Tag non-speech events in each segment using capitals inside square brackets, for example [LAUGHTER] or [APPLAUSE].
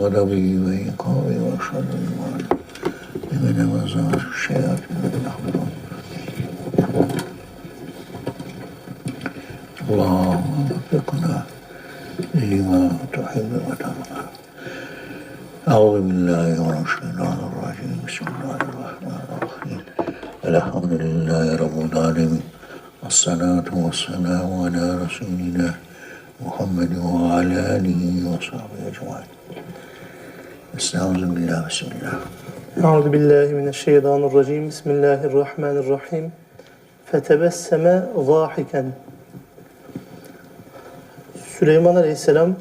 غضبه وإيقاظه وشر المال لمن وزار الشياطين والأحباب اللهم وفقنا لما تحب وترضى أعوذ بالله من الشيطان الرجيم بسم الله الرحمن الرحيم الحمد لله رب العالمين الصلاة والسلام على رسولنا محمد وعلى آله وصحبه أجمعين Estağfirullah, bismillah. Euzu billahi mineşşeytanirracim. Bismillahirrahmanirrahim. Fetebesseme zahiken. Süleyman Aleyhisselam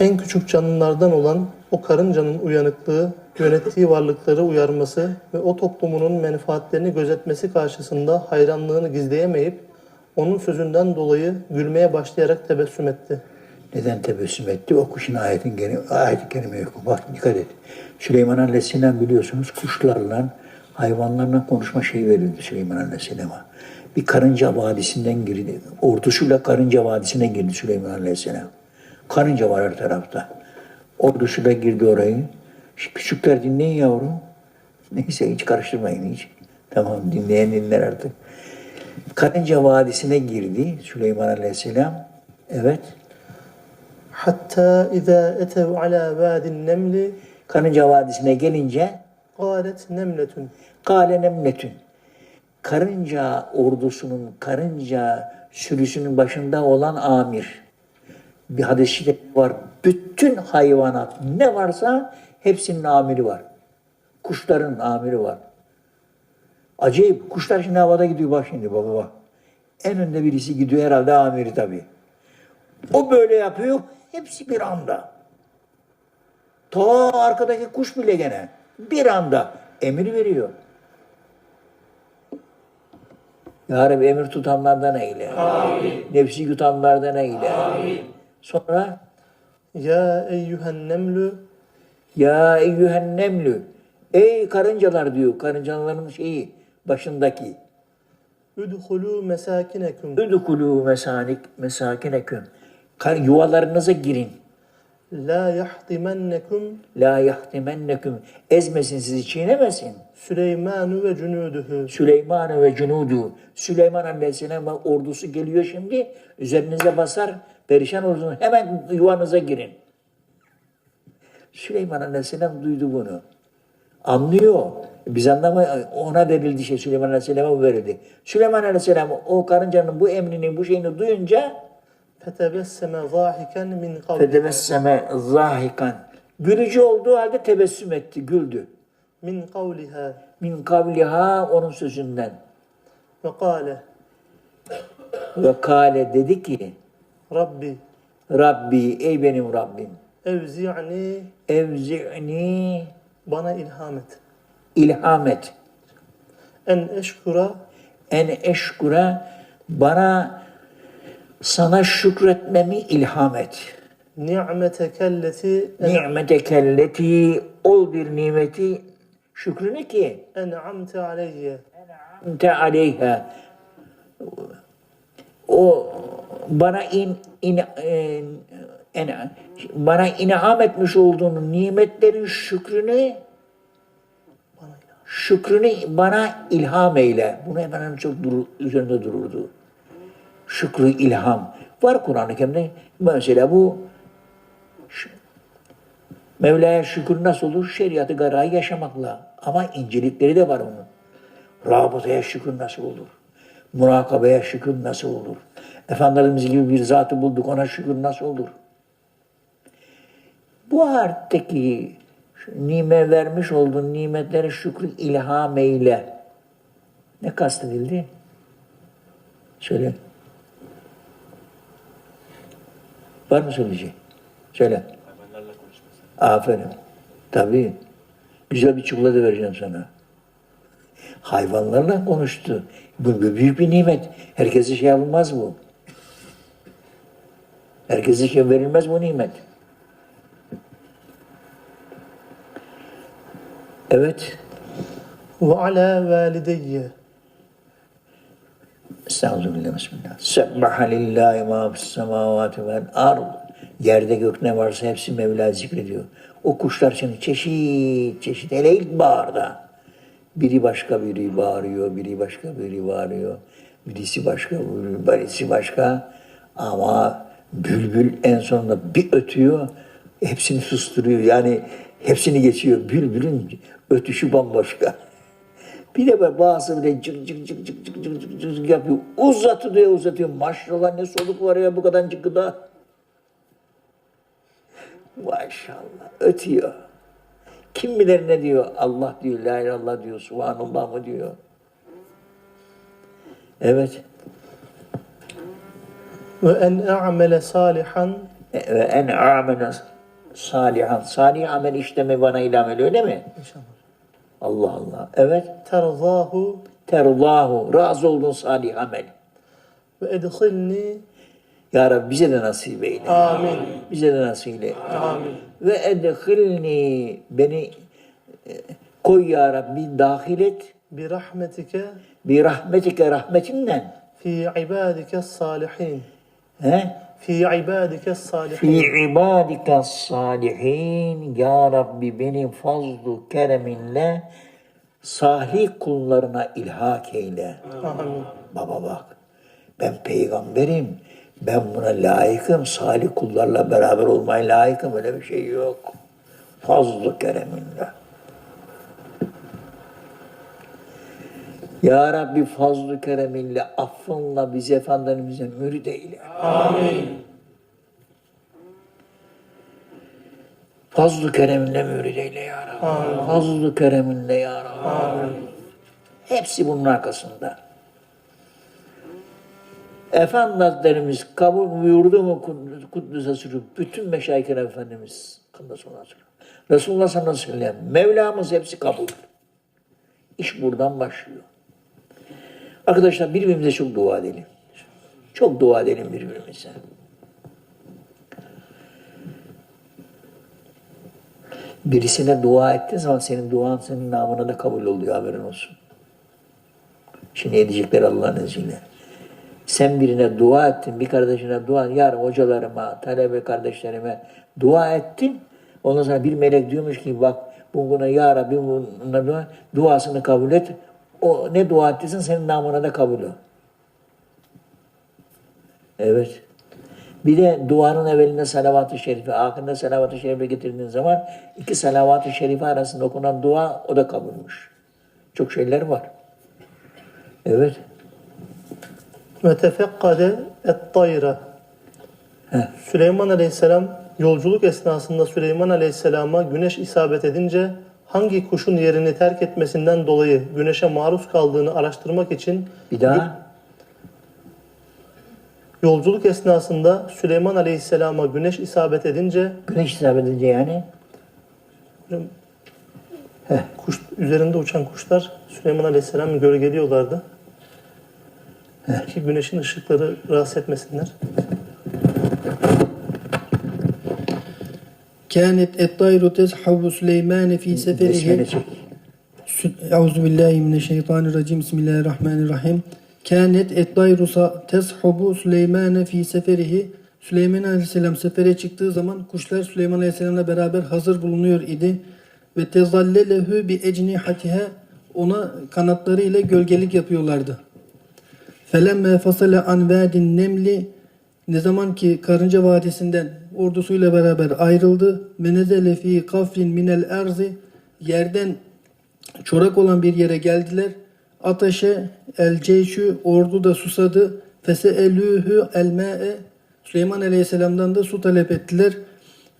en küçük canlılardan olan o karıncanın uyanıklığı, yönettiği varlıkları uyarması ve o toplumunun menfaatlerini gözetmesi karşısında hayranlığını gizleyemeyip onun sözünden dolayı gülmeye başlayarak tebessüm etti.'' Neden tebessüm etti? O kuşun ayetin geri, ayet-i kerime yok. Bak dikkat et. Süleyman Aleyhisselam biliyorsunuz kuşlarla, hayvanlarla konuşma şeyi verildi Süleyman Aleyhisselam'a. Bir karınca vadisinden girdi. Ordusuyla karınca vadisine girdi Süleyman Aleyhisselam. Karınca var her tarafta. Ordusuyla girdi orayı. Şu Küçükler dinleyin yavrum. Neyse hiç karıştırmayın hiç. Tamam dinleyen dinler artık. Karınca vadisine girdi Süleyman Aleyhisselam. Evet. Hatta iza etev ala vadin nemli Karınca Vadisi'ne gelince qalet nemletun Kale nemletün. Karınca ordusunun, karınca sürüsünün başında olan amir. Bir hadis-i var. Bütün hayvanat ne varsa hepsinin amiri var. Kuşların amiri var. Acayip. Kuşlar şimdi havada gidiyor bak şimdi baba bak. En önde birisi gidiyor herhalde amiri tabii. O böyle yapıyor. Hepsi bir anda. Ta arkadaki kuş bile gene bir anda emir veriyor. Ya Rabbi emir tutanlardan eyle. Nefsi yutanlardan eyle. Sonra Ya eyyühen nemlü ya eyyühen nemlü. Ey karıncalar diyor. Karıncaların şeyi başındaki. Üdhulû mesâkinekum Üdhulû. Kar- Yuvalarınıza girin. la yahtimennekum La yahtimenneküm. Ezmesin sizi, çiğnemesin. Süleymanu ve cunûduhu Süleyman ve cunudu. Süleyman Aleyhisselam ve ordusu geliyor şimdi. Üzerinize basar, perişan olursunuz. Hemen yuvanıza girin. Süleyman Aleyhisselam duydu bunu. Anlıyor. Biz anlamayız. Ona verildi şey Süleyman Aleyhisselam'a verildi. Süleyman Aleyhisselam o karıncanın bu emrinin bu şeyini duyunca fetebesseme zâhiken min kavliha fedevesseme zahikan. Gülücü olduğu halde tebessüm etti, güldü. min kavliha Min kavliha onun sözünden. ve kâle Ve kale dedi ki Rabbi. Rabbi ey benim Rabbim. Evzi'ni. Evzi'ni. Bana ilham et. İlham et. En eşkura. En eşkura bana sana şükretmemi ilham et. ni'metekelleti Ni'metekelleti ol bir nimeti şükrünü ki en'amte aleyye ente aleyha o bana in, in, en, en- bana inham etmiş olduğun nimetlerin şükrünü şükrünü bana ilham eyle. Bunu hemen çok durur, üzerinde dururdu. Şükrü ilham. Var Kur'an-ı Kerim'de. Mesela bu Mevla'ya şükür nasıl olur? Şeriatı garayı yaşamakla. Ama incelikleri de var onun. Rabıtaya şükür nasıl olur? Murakabeye şükür nasıl olur? Efendimiz gibi bir zatı bulduk ona şükür nasıl olur? Bu hayattaki şu nime vermiş olduğun nimetlere şükrü ilham eyle. Ne kastedildi? Söyle. Var mı söyleyecek? Söyle. Aferin. Tabii. Güzel bir çikolata vereceğim sana. Hayvanlarla konuştu. Bu büyük bir nimet. Herkese şey alınmaz bu. Herkese şey verilmez bu nimet. Evet. ve ala valideyye Estağfirullah. Bismillah. Sebbaha lillahi ma fis semavati vel ard. Yerde gök ne varsa hepsi Mevla zikrediyor. O kuşlar şimdi çeşit çeşit hele ilkbaharda. Biri başka biri bağırıyor, biri başka biri bağırıyor. Birisi başka, biri- birisi başka. Ama bülbül en sonunda bir ötüyor, hepsini susturuyor. Yani hepsini geçiyor. Bülbülün ötüşü bambaşka. Bir de bazı bile cık cık cık cık cık cık cık cık yapıyor. Uzatıyor uzatıyor. Maşallah ne soluk var ya bu kadar gıda. Maşallah ötüyor. Kim bilir ne diyor? Allah diyor, la ilahe illallah diyor, subhanallah mı diyor. Evet. Ve en a'mele salihan E, Ve en amene salihan. Salih amel işlemi bana ilham öyle mi? İnşallah. Allah Allah. Evet. terzahu Terullahu. Razı oldun salih amel. ve edhilni Ya Rabbi bize de nasip eyle. amin. Bize de nasip eyle. Amin. Ve edhilni beni e, koy ya Rabbi dahil et. Bi rahmetike Bir rahmetike rahmetinden. fi ibadike salihin. He? Fi ibadike salihin. Fi ibadika salihin ya Rabbi beni fazlu kereminle salih kullarına ilhak eyle. Amin. Baba bak ben peygamberim. Ben buna layıkım. Salih kullarla beraber olmaya layıkım. Öyle bir şey yok. Fazlı kereminle. Ya Rabbi fazlı kereminle, affınla bizi Efendimiz'e mürid eyle. Fazlı kereminle mürid eyle ya Rabbi. Fazlı kereminle ya Rabbi. Hepsi bunun arkasında. Efendi Hazretlerimiz kabul buyurdu mu Kudüs'e sürüp bütün meşayihler Efendimiz Kudüs'e sürüp. Resulullah sallallahu aleyhi ve sellem Mevlamız hepsi kabul. İş buradan başlıyor. Arkadaşlar birbirimize çok dua edelim. Çok dua edelim birbirimize. Birisine dua ettiğin zaman senin duan senin namına da kabul oluyor haberin olsun. Şimdi edecekler Allah'ın izniyle. Sen birine dua ettin, bir kardeşine dua, yarın hocalarıma, talebe kardeşlerime dua ettin. Ondan sonra bir melek diyormuş ki bak bu buna ya Rabbi buna dua, duasını kabul et. O ne dua ettiysen senin namına da kabul o. Evet. Bir de duanın evvelinde salavat-ı şerife, ahirinde salavat-ı şerife getirdiğin zaman iki salavat-ı şerife arasında okunan dua o da kabulmüş. Çok şeyler var. Evet. Ve tefekkade et-tayra. Heh. Süleyman Aleyhisselam yolculuk esnasında Süleyman Aleyhisselam'a güneş isabet edince hangi kuşun yerini terk etmesinden dolayı güneşe maruz kaldığını araştırmak için Bir daha. yolculuk esnasında Süleyman Aleyhisselam'a güneş isabet edince Güneş isabet edince yani. kuş üzerinde uçan kuşlar Süleyman Aleyhisselam'ı gölgeliyorlardı. Ki güneşin ışıkları rahatsız etmesinler. Kânet et-tayru tezhabu Süleymane fi seferihi. Euzubillahimineşşeytanirracim. Bismillahirrahmanirrahim. Kânet et-tayru tezhabu Süleymane fi seferihi. Süleyman Aleyhisselam sefere çıktığı zaman kuşlar Süleyman Aleyhisselam'la beraber hazır bulunuyor idi. Ve tezallelehu bi ecnihatihe ona kanatları ile gölgelik yapıyorlardı. Felemme fasale an vadin nemli ne zaman ki karınca vadisinden ordusuyla beraber ayrıldı. Menezele fi kafrin minel erzi yerden çorak olan bir yere geldiler. Ateşe el ceyşü ordu da susadı. Feseelühü el ma'e Süleyman Aleyhisselam'dan da su talep ettiler.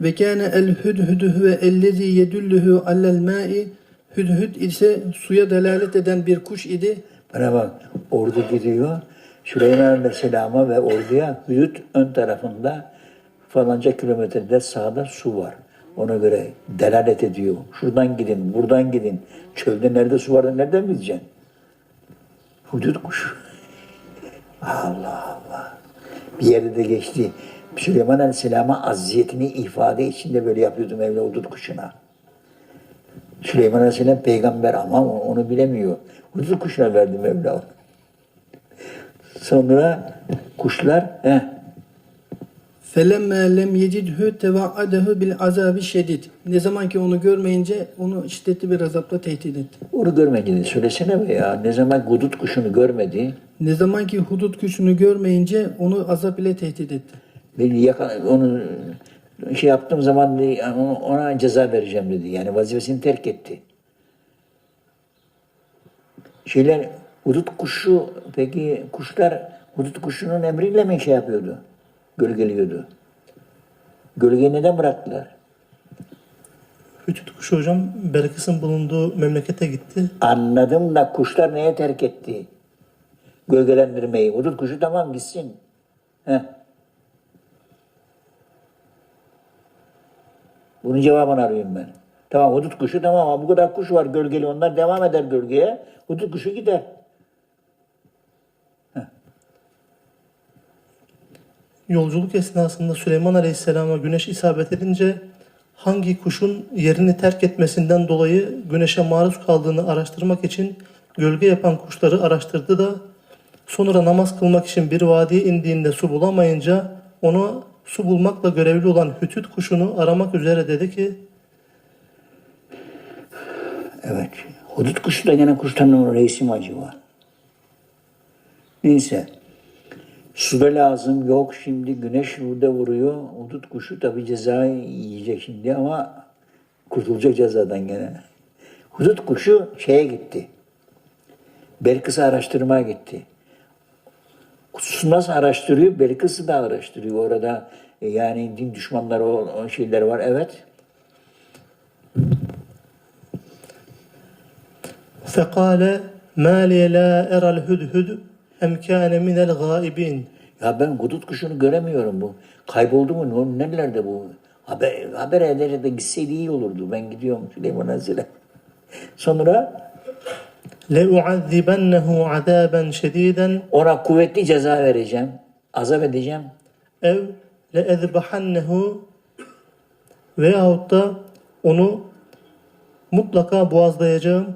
Ve kâne el hüdhüdü ve ellezî yedüllühü allel ma'i Hüdhüd ise suya delalet eden bir kuş idi. Bana bak ordu gidiyor. Süleyman Aleyhisselam'a ve orduya Hüdüd ön tarafında falanca kilometrede sağda su var. Ona göre delalet ediyor. Şuradan gidin, buradan gidin. Çölde nerede su var nereden bileceksin? Hudut kuşu. Allah Allah. Bir yerde de geçti. Süleyman Aleyhisselam'a aziyetini ifade içinde böyle yapıyordu Mevla hudut kuşuna. Süleyman Aleyhisselam peygamber ama onu bilemiyor. Hudut kuşuna verdi Mevla. Sonra kuşlar, he, فَلَمَّا لَمْ يَجِدْهُ تَوَعَّدَهُ بِالْعَذَابِ şedid. Ne zaman ki onu görmeyince onu şiddetli bir azapla tehdit etti. Onu görmediğini söylesene be ya. Ne zaman gudut kuşunu görmedi. Ne zaman ki hudut kuşunu görmeyince onu azap ile tehdit etti. Beni yaka, onu şey yaptığım zaman dedi, ona, ona ceza vereceğim dedi. Yani vazifesini terk etti. Şeyler hudut kuşu peki kuşlar hudut kuşunun emriyle mi şey yapıyordu? Gölgeliyordu. Gölgeyi neden bıraktılar? Hütüt kuşu hocam Belkıs'ın bulunduğu memlekete gitti. Anladım da kuşlar neye terk etti? Gölgelendirmeyi. Hudut kuşu tamam gitsin. Heh. Bunun cevabını arıyorum ben. Tamam hudut kuşu tamam ama bu kadar kuş var gölgeli onlar devam eder gölgeye. Hudut kuşu gider. Yolculuk esnasında Süleyman Aleyhisselam'a güneş isabet edince hangi kuşun yerini terk etmesinden dolayı güneşe maruz kaldığını araştırmak için gölge yapan kuşları araştırdı da sonra namaz kılmak için bir vadiye indiğinde su bulamayınca onu su bulmakla görevli olan hütüt kuşunu aramak üzere dedi ki Evet. Hudut kuşu da gene kuşların reisi mi acaba? Neyse. Su da lazım. Yok şimdi güneş burada vuruyor. Hudut kuşu tabi ceza yiyecek şimdi ama kurtulacak cezadan gene. Hudut kuşu şeye gitti. Belkıs'ı araştırmaya gitti. Su nasıl araştırıyor? Belkıs'ı da araştırıyor. Orada e, yani din düşmanları o, o şeyler var. Evet. فَقَالَ مَا لِيَ لَا اَرَى الْهُدْهُدْ اَمْ كَانَ مِنَ الْغَائِبِينَ Ya ben hudut kuşunu göremiyorum bu. Kayboldu mu? Ne- Nerelerde bu? Haber, haber ederek de gitseydi iyi olurdu. Ben gidiyorum Süleyman Aleyhisselam. [LAUGHS] Sonra لَاُعَذِّبَنَّهُ عَذَابًا شَد۪يدًا ona kuvvetli ceza vereceğim. Azap edeceğim. ev لَاَذْبَحَنَّهُ veyahut da onu mutlaka boğazlayacağım.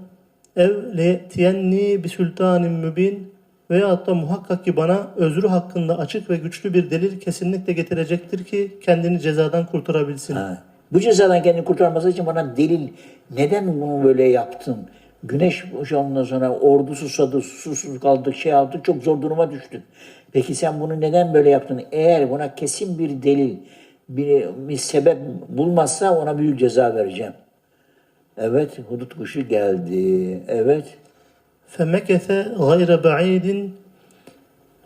Ev لَيَتِيَنِّي بِسُلْطَانٍ mübin veyahut da muhakkak ki bana özrü hakkında açık ve güçlü bir delil kesinlikle getirecektir ki kendini cezadan kurtarabilsin. Ha. Bu cezadan kendini kurtarması için bana delil. Neden bunu böyle yaptın? Güneş ondan sonra ordu susadı, susuz kaldık, şey aldık, çok zor duruma düştük. Peki sen bunu neden böyle yaptın? Eğer buna kesin bir delil, bir, bir sebep bulmazsa ona büyük ceza vereceğim. Evet, hudut kuşu geldi. Evet. Femekese gayre ba'idin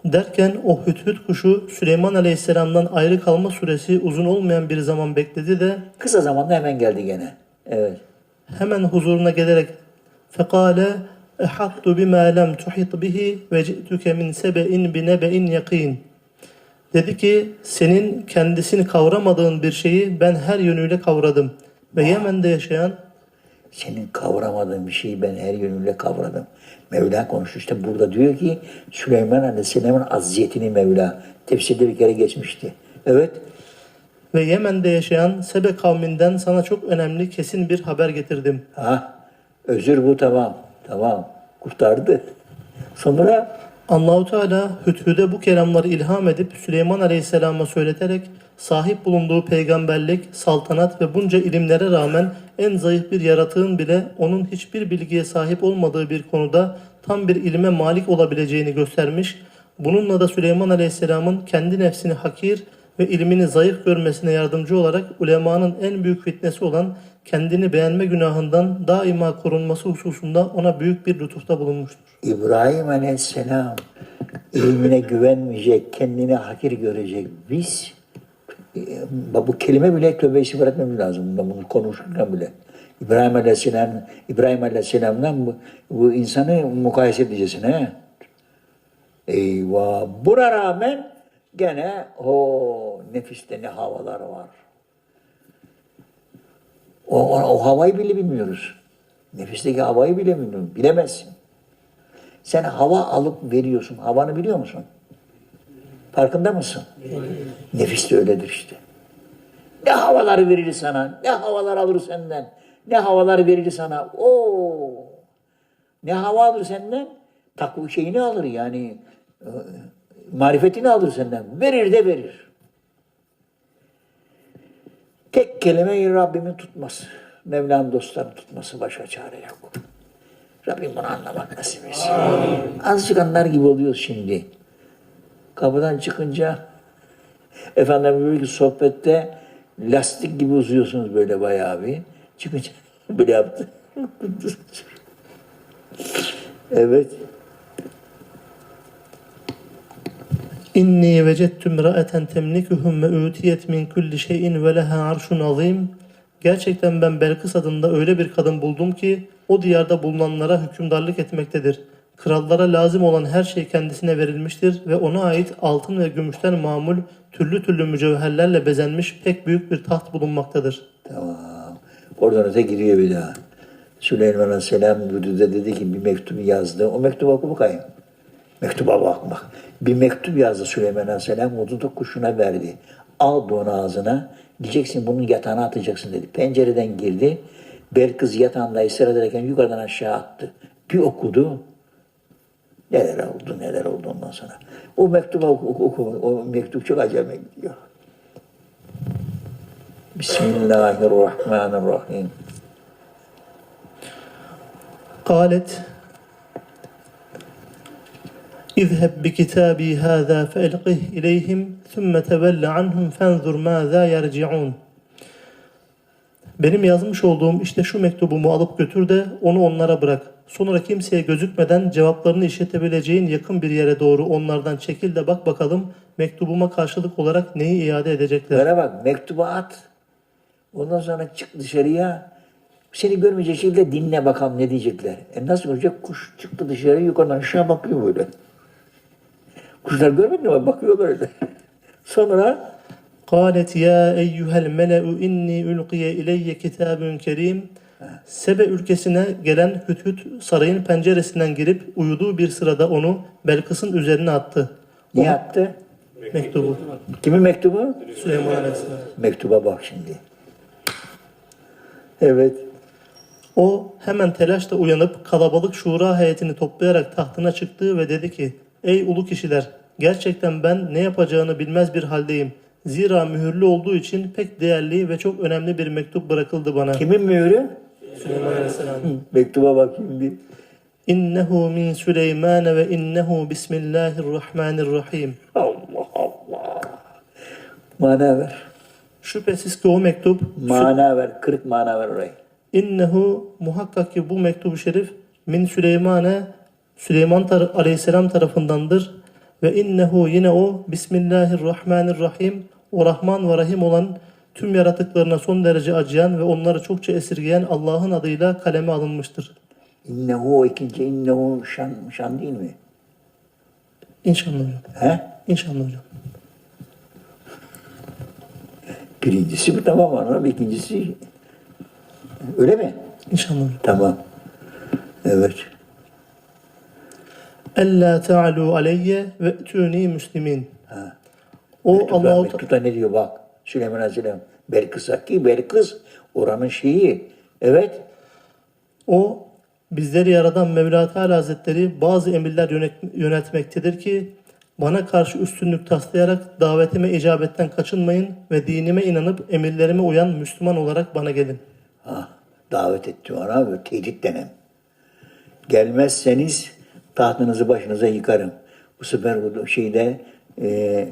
derken o hüthüt kuşu Süleyman Aleyhisselam'dan ayrı kalma süresi uzun olmayan bir zaman bekledi de kısa zamanda hemen geldi gene. Evet. Hemen huzuruna gelerek fekale ehattu bima lem tuhit bihi ve ci'tuke min sebe'in bi. Dedi ki senin kendisini kavramadığın bir şeyi ben her yönüyle kavradım. Ve Yemen'de yaşayan senin kavramadığın bir şeyi ben her yönüyle kavradım. Mevla konuşuyor. İşte burada diyor ki Süleyman Aleyhisselam'ın aziyetini Mevla. Tefsirde bir kere geçmişti. Evet. ve Yemen'de yaşayan Sebe kavminden sana çok önemli kesin bir haber getirdim. Ha, özür bu tamam. Tamam. Kurtardı. Sonra Allahu Teala Hüdhüd'e bu kelamları ilham edip Süleyman Aleyhisselam'a söyleterek sahip bulunduğu peygamberlik, saltanat ve bunca ilimlere rağmen en zayıf bir yaratığın bile onun hiçbir bilgiye sahip olmadığı bir konuda tam bir ilme malik olabileceğini göstermiş. Bununla da Süleyman Aleyhisselam'ın kendi nefsini hakir ve ilmini zayıf görmesine yardımcı olarak ulemanın en büyük fitnesi olan kendini beğenme günahından daima korunması hususunda ona büyük bir lütufta bulunmuştur. İbrahim Aleyhisselam ilmine güvenmeyecek, kendini hakir görecek. Biz bu kelime bile tövbe istiğfar etmemiz lazım. Bunu konuşurken bile. İbrahim Aleyhisselam, İbrahim Aleyhisselam'dan bu, bu insanı mukayese edeceksin. He? Eyvah. Buna rağmen gene o nefiste ne havalar var. O, o, o havayı bile bilmiyoruz. Nefisteki havayı bile bilmiyoruz. Bilemezsin. Sen hava alıp veriyorsun. Havanı biliyor musun? Farkında mısın? Nefis de öyledir işte. Ne havaları verir sana, ne havalar alır senden, ne havalar verir sana. Oo, ne hava alır senden? Takva şeyini alır yani, e, marifetini alır senden. Verir de verir. Tek kelime Rabbimin tutması. Mevlam dostlarını tutması başka çare yok. Rabbim bunu anlamak nasip etsin. Azıcık anlar gibi oluyoruz şimdi. Kapıdan çıkınca efendim böyle bir sohbette lastik gibi uzuyorsunuz böyle bayağı bir. Çıkınca [LAUGHS] böyle yaptı. [LAUGHS] evet. İnni vecettu imra'eten temlikuhum ve utiyet min kulli şeyin ve leha arşun azim. Gerçekten ben Belkıs adında öyle bir kadın buldum ki o diyarda bulunanlara hükümdarlık etmektedir. Krallara lazım olan her şey kendisine verilmiştir ve ona ait altın ve gümüşten mamul türlü türlü mücevherlerle bezenmiş pek büyük bir taht bulunmaktadır. Tamam. Oradan öte giriyor bir daha. Süleyman Aleyhisselam Vüdü'de dedi ki bir mektubu yazdı. O mektubu oku bakayım. Mektuba bak bak. Bir mektup yazdı Süleyman Aleyhisselam. Vüdü'de kuşuna verdi. Al onu ağzına. Diyeceksin bunun yatağına atacaksın dedi. Pencereden girdi. Belkız yatağında esir ederken yukarıdan aşağı attı. Bir okudu. Neler oldu neler oldu ondan sonra. O mektuba oku, oku, oku. O mektup çok acayip gidiyor. Bismillahirrahmanirrahim. قالت اذهب بكتابي هذا فألقه إليهم ثم تول عنهم فانظر ماذا يرجعون Benim yazmış olduğum işte şu mektubumu alıp götür de onu onlara bırak. Sonra kimseye gözükmeden cevaplarını işitebileceğin yakın bir yere doğru onlardan çekil de bak bakalım mektubuma karşılık olarak neyi iade edecekler. Bana bak mektubu at. Ondan sonra çık dışarıya. Seni görmeyecek şekilde dinle bakalım ne diyecekler. E nasıl görecek? Kuş çıktı dışarı yukarıdan aşağı bakıyor böyle. Kuşlar görmedin mi? Bakıyorlar öyle. [LAUGHS] sonra قالت يا أيها الملأ إني ألقي إلي كتاب كريم Sebe ülkesine gelen Hüthüt sarayın penceresinden girip uyuduğu bir sırada onu Belkıs'ın üzerine attı. O ne yaptı? mektubu. Kimin mektubu? Süleyman Aleyhisselam. Mektuba bak şimdi. Evet. O hemen telaşla uyanıp kalabalık şura heyetini toplayarak tahtına çıktı ve dedi ki Ey ulu kişiler gerçekten ben ne yapacağını bilmez bir haldeyim. Zira mühürlü olduğu için pek değerli ve çok önemli bir mektup bırakıldı bana. Kimin mührü? Süleyman Aleyhisselam. Mektuba bak şimdi. İnnehu min Süleyman ve innehu bismillahirrahmanirrahim. Allah Allah. Mana ver. Şüphesiz ki o mektup Mana ver. Kırık mana ver orayı. innehu muhakkak ki bu mektubu şerif min Süleymane Süleyman tar- aleyhisselam tarafındandır ve innehu yine o Bismillahirrahmanirrahim o Rahman ve Rahim olan tüm yaratıklarına son derece acıyan ve onları çokça esirgeyen Allah'ın adıyla kaleme alınmıştır. İnnehu o ikinci innehu şan, şan değil mi? İnşallah hocam. He? İnşallah hocam. Birincisi bu tamam ama ikincisi öyle mi? İnşallah hocam. Tamam. Evet. Ella ta'alu aleyye ve tuni müslimin. Ha. O Allahu mektupta ne diyor bak. Süleyman Aleyhisselam. Belkıs'a ki Belkıs oranın şeyi. Evet. O bizleri yaradan Mevla Teala Hazretleri bazı emirler yönet- yönetmektedir ki bana karşı üstünlük taslayarak davetime icabetten kaçınmayın ve dinime inanıp emirlerime uyan Müslüman olarak bana gelin. Ha, davet etti ona böyle tehdit denen. Gelmezseniz tahtınızı başınıza yıkarım. Bu sefer bu şeyde e,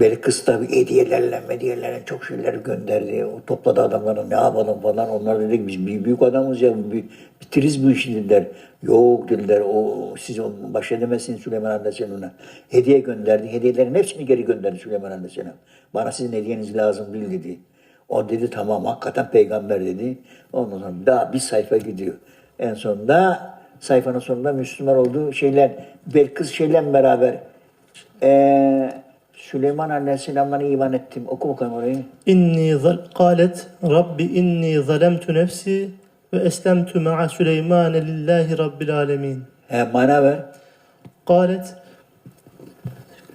Belkıs tabi hediyelerle hediyelerle çok şeyler gönderdi. O topladı adamları ne yapalım falan. Onlar dedik biz büyük, adamız ya bi- bitiririz bu işi dediler. Yok dediler o siz baş edemezsiniz Süleyman Aleyhisselam'a. Hediye gönderdi. Hediyelerin hepsini geri gönderdi Süleyman Aleyhisselam. Bana sizin hediyeniz lazım değil dedi. O dedi tamam hakikaten peygamber dedi. Ondan sonra daha bir sayfa gidiyor. En sonunda sayfanın sonunda Müslüman olduğu şeyler Belkıs şeyle beraber eee Süleyman Aleyhisselam'dan iman ettim. Oku bakalım orayı. İnni zal kalet Rabbi inni zalemtu nefsi ve eslemtu ma'a Süleyman lillahi rabbil alemin. He, mana ver. Kalet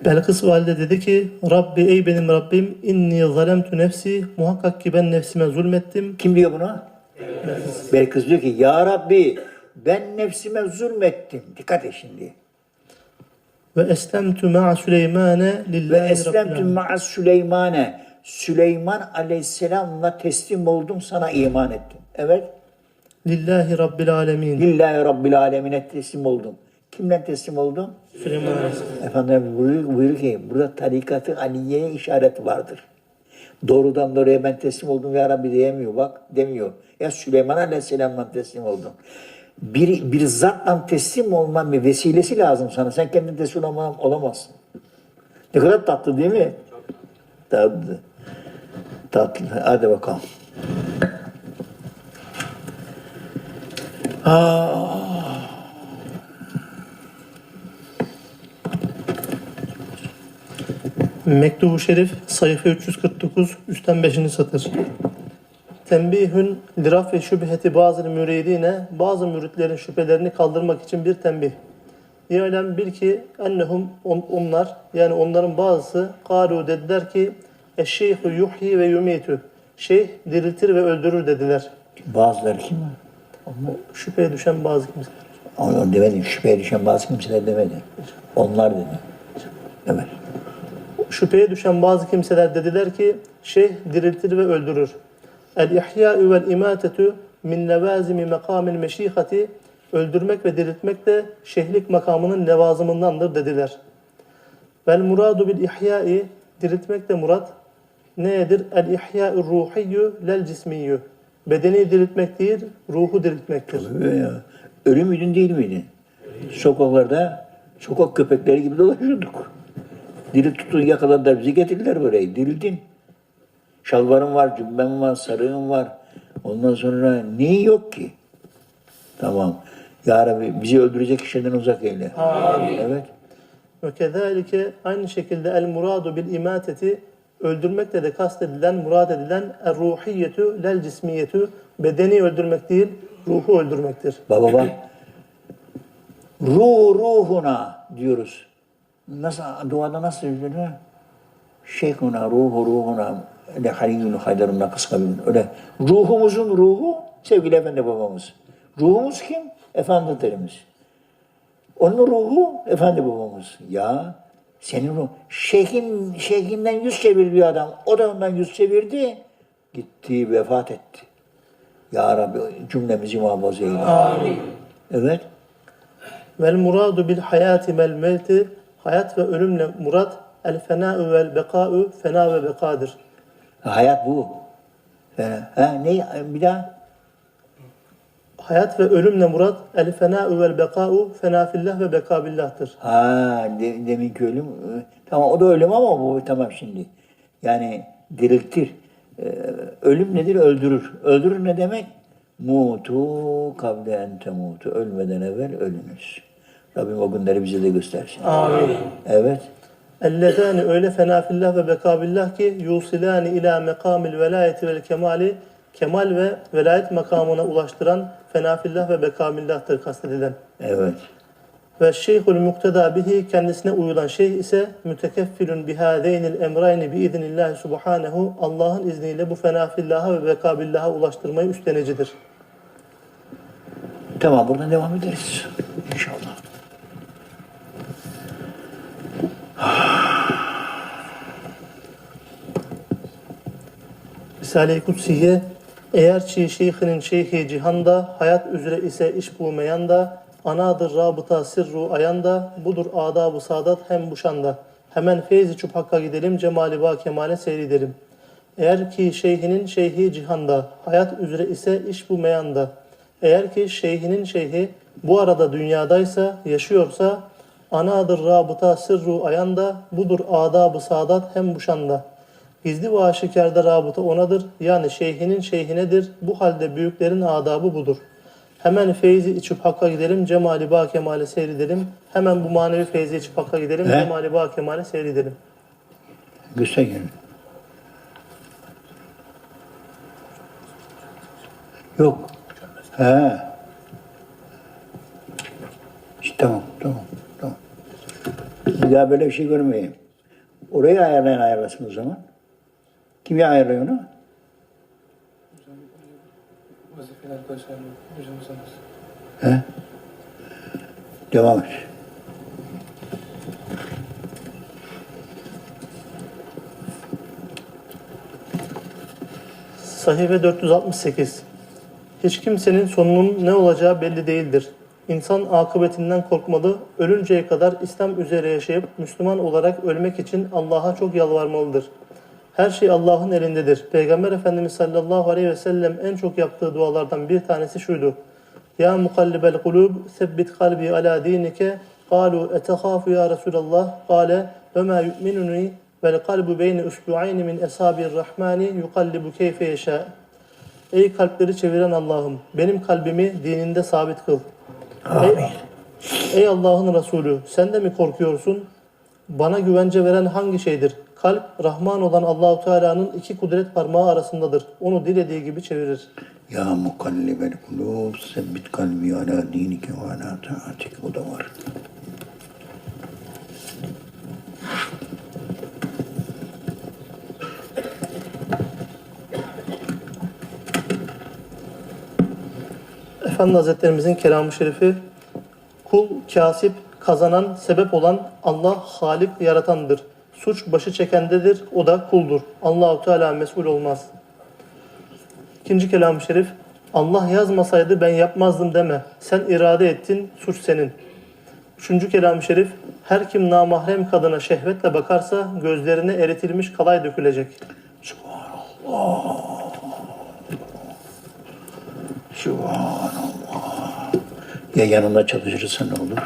Belkıs valide dedi ki Rabbi ey benim Rabbim inni zalemtu nefsi muhakkak ki ben nefsime zulmettim Kim diyor bunu? Belkıs diyor ki Ya Rabbi ben nefsime zulmettim. Dikkat et şimdi. Ve eslemtu ma'a Süleymane Ve lillahi eslemtüm alemin. ma'as Süleymane. Süleyman Aleyhisselam'la teslim oldum sana iman ettim. Evet. Lillahi Rabbil Alemin. Lillahi Rabbil Alemine teslim oldum. Kimden teslim oldum? Süleyman Aleyhisselam. Efendim buyuruyor, buyuruyor ki burada tarikatı Aliye'ye işareti vardır. Doğrudan doğruya ben teslim oldum ya Rabbi diyemiyor bak demiyor. Ya Süleyman Aleyhisselam'dan teslim oldum. Bir, bir zatla teslim olman bir vesilesi lazım sana. Sen kendin teslim olman, olamazsın. Ne kadar tatlı değil mi? Tatlı. Tatlı. Hadi bakalım. Mektubu Şerif sayfa 349 üstten 5. satır. Tembihün liraf ve şüpheti bazı müridine bazı müritlerin şüphelerini kaldırmak için bir tembih. Yalem bil ki ennehum on- onlar yani onların bazısı kalu dediler ki eşşeyhu yuhyi ve yumitu. Şeyh diriltir ve öldürür dediler. Bazıları kim? Şüpheye düşen bazı kimseler. Onu demedim. Şüpheye düşen bazı kimseler demedi. Onlar dedi. Evet. Şüpheye düşen bazı kimseler dediler ki şeyh diriltir ve öldürür. El ihya'u vel imatetu min levazimi makamil meşihati öldürmek ve diriltmek de şeyhlik makamının levazımındandır dediler. Vel muradu bil ihya'i diriltmek de murat nedir? El ihya'u ruhiyyu lel cismiyyu. Bedeni diriltmek değil, ruhu diriltmektir. Ya. Ölü müydün değil miydin? Sokaklarda sokak köpekleri gibi dolaşıyorduk. Diri tutun yakaladılar bizi getirdiler buraya. Dirildin. Şalvarın var, cübben var, sarığın var. Ondan sonra neyi yok ki? Tamam. Ya Rabbi bizi öldürecek kişiden uzak eyle. Evet. Ve kezalike aynı şekilde el muradu bil imateti öldürmekle de kastedilen, murad edilen er ruhiyetu lel cismiyetu bedeni öldürmek değil, ruhu öldürmektir. Baba bak. Ruh ruhuna diyoruz. Nasıl duada nasıl söyleniyor? Şeyhuna ruhu ruhuna le haliyyun haydaruna kıskabin. Öyle ruhumuzun ruhu sevgili efendi babamız. Ruhumuz kim? Efendilerimiz. Onun ruhu efendi babamız. Ya senin ruh. Şeyhin, şeyhinden yüz çevirdi bir adam. O da ondan yüz çevirdi. Gitti vefat etti. Ya Rabbi cümlemizi muhafaza eyle. Evet. Vel muradu bil hayati mel mevti hayat ve ölümle murat el fena'u vel beka'u fena ve bekadır. Hayat bu. Yani, ha, ne? Bir daha. Hayat ve ölümle murat el fena'u vel beka'u fena fillah ve beka billah'tır. Ha, de, deminki ölüm. e, Tamam o da ölüm ama bu tamam şimdi. Yani diriltir. Ee, ölüm nedir? Öldürür. Öldürür ne demek? Mutu kavle en temutu. Ölmeden evvel ölünüz. Rabbim o günleri bize de göstersin. Amin. Evet. Ellezani öyle fena fillah ve beka billah ki yusilani ila mekamil velayeti vel kemali kemal ve velayet makamına ulaştıran fena fillah ve beka billah'tır kastedilen. Evet. Ve şeyhul mukteda bihi kendisine uyulan şeyh ise mütekeffilun bihadeynil emrayni biiznillahü subhanehu Allah'ın izniyle bu fena fillaha ve beka billaha ulaştırmayı üstlenecidir. Tamam buradan devam ederiz. İnşallah. Risale-i Kutsiye eğer çi şeyhinin şeyhi cihanda hayat üzere ise iş bulmayan da anadır rabıta sirru ayanda budur adab-ı saadat hem buşanda hemen feyzi çup hakka gidelim cemali ba kemale seyredelim. Eğer ki şeyhinin şeyhi cihanda hayat üzere ise iş bulmayan da eğer ki şeyhinin şeyhi bu arada dünyadaysa yaşıyorsa anadır rabıta sirru ayanda budur adab-ı saadat hem buşanda. Gizli ve aşikarda rabıta onadır. Yani şeyhinin şeyhinedir. Bu halde büyüklerin adabı budur. Hemen feyzi içip hakka gidelim. Cemali ba kemale seyredelim. Hemen bu manevi feyzi içip hakka gidelim. He? Cemali ba kemale seyredelim. Göster gelin. Yok. He. İşte tamam, tamam, tamam. Bir daha böyle bir şey görmeyeyim. Orayı ayarlayan ayarlasın o zaman. Kim ya ayarlıyor onu? Vazifeli arkadaşlarım hocamızınız. He? Devam et. Sahife 468 Hiç kimsenin sonunun ne olacağı belli değildir. İnsan akıbetinden korkmalı, ölünceye kadar İslam üzere yaşayıp Müslüman olarak ölmek için Allah'a çok yalvarmalıdır. Her şey Allah'ın elindedir. Peygamber Efendimiz sallallahu aleyhi ve sellem en çok yaptığı dualardan bir tanesi şuydu. Ya mukallibel kulub, sebbit kalbi ala dinike. Etekhafu ya Resulallah. Kale ve ma yu'minuni vel kalbu beyni usbu'ayni min eshabir rahmani yukallibu keyfe yeşâ. Ey kalpleri çeviren Allah'ım, benim kalbimi dininde sabit kıl. Ey, ey Allah'ın Resulü, sen de mi korkuyorsun? Bana güvence veren hangi şeydir? Kalp, Rahman olan Allahu Teala'nın iki kudret parmağı arasındadır. Onu dilediği gibi çevirir. Ya mukallibel kulub sebbit kalbi ala dinike ve ala taatik. O da var. Efendi Hazretlerimizin kelamı şerifi kul, kasip, kazanan, sebep olan Allah Halik yaratandır. Suç başı çekendedir, o da kuldur. Allahu Teala mesul olmaz. İkinci kelam-ı şerif Allah yazmasaydı ben yapmazdım deme. Sen irade ettin, suç senin. Üçüncü kelam-ı şerif her kim namahrem kadına şehvetle bakarsa gözlerine eritilmiş kalay dökülecek. Subhanallah. Ya yanında çalışırsa ne olur?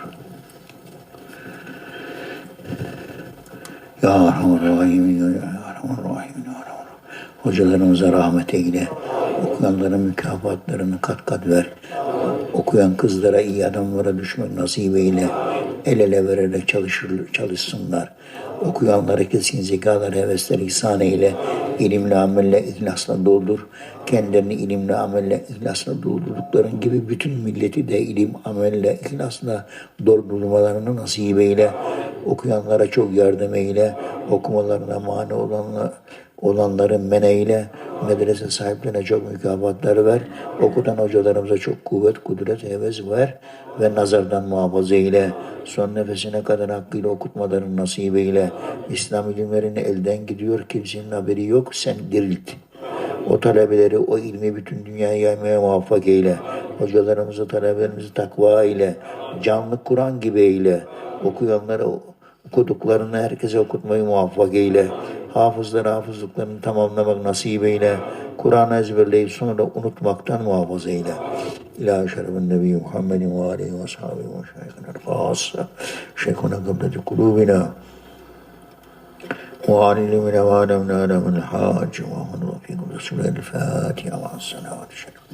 Ya Erhamer Rahim, Ya Erhamer Rahim, Ya Erhamer. Hocalarımıza rahmet eyle. Okuyanların mükafatlarını kat kat ver. Okuyan kızlara, iyi adamlara düşmek nasip eyle. El ele vererek çalışır, çalışsınlar. Okuyanlara kesin zekalar, hevesler ihsan eyle. İlimle, amelle, ihlasla doldur. Kendilerini ilimle, amelle, ihlasla doldurdukların gibi bütün milleti de ilim, amelle, ihlasla doldurmalarını nasip eyle. Okuyanlara çok yardım eyle. Okumalarına mani olanlar, olanları men eyle. Medrese sahiplerine çok mükafatlar ver. Okutan hocalarımıza çok kuvvet, kudret, heves ver. Ve nazardan muhafaza eyle. Son nefesine kadar hakkıyla okutmalarını nasip eyle. İslam ilimlerini elden gidiyor. Kimsenin haberi yok. Sen dirilt. O talebeleri, o ilmi bütün dünyaya yaymaya muvaffak eyle. Hocalarımızı, talebelerimizi takva eyle. Canlı Kur'an gibi eyle. Okuyanları okuduklarını herkese okutmayı muvaffak eyle hafızları hafızlıklarını tamamlamak nasip eyle. Kur'an'ı ezberleyip sonra da unutmaktan muhafaza eyle. İlahi şerefin Nebi Muhammedin ve aleyhi ve sahibi ve şeyhine fâsa. Şeyhuna kıbleti kulubina. وعلمنا وعلمنا لم الحاج ومن وفيكم رسول الفاتحة مع الصلاة والسلام.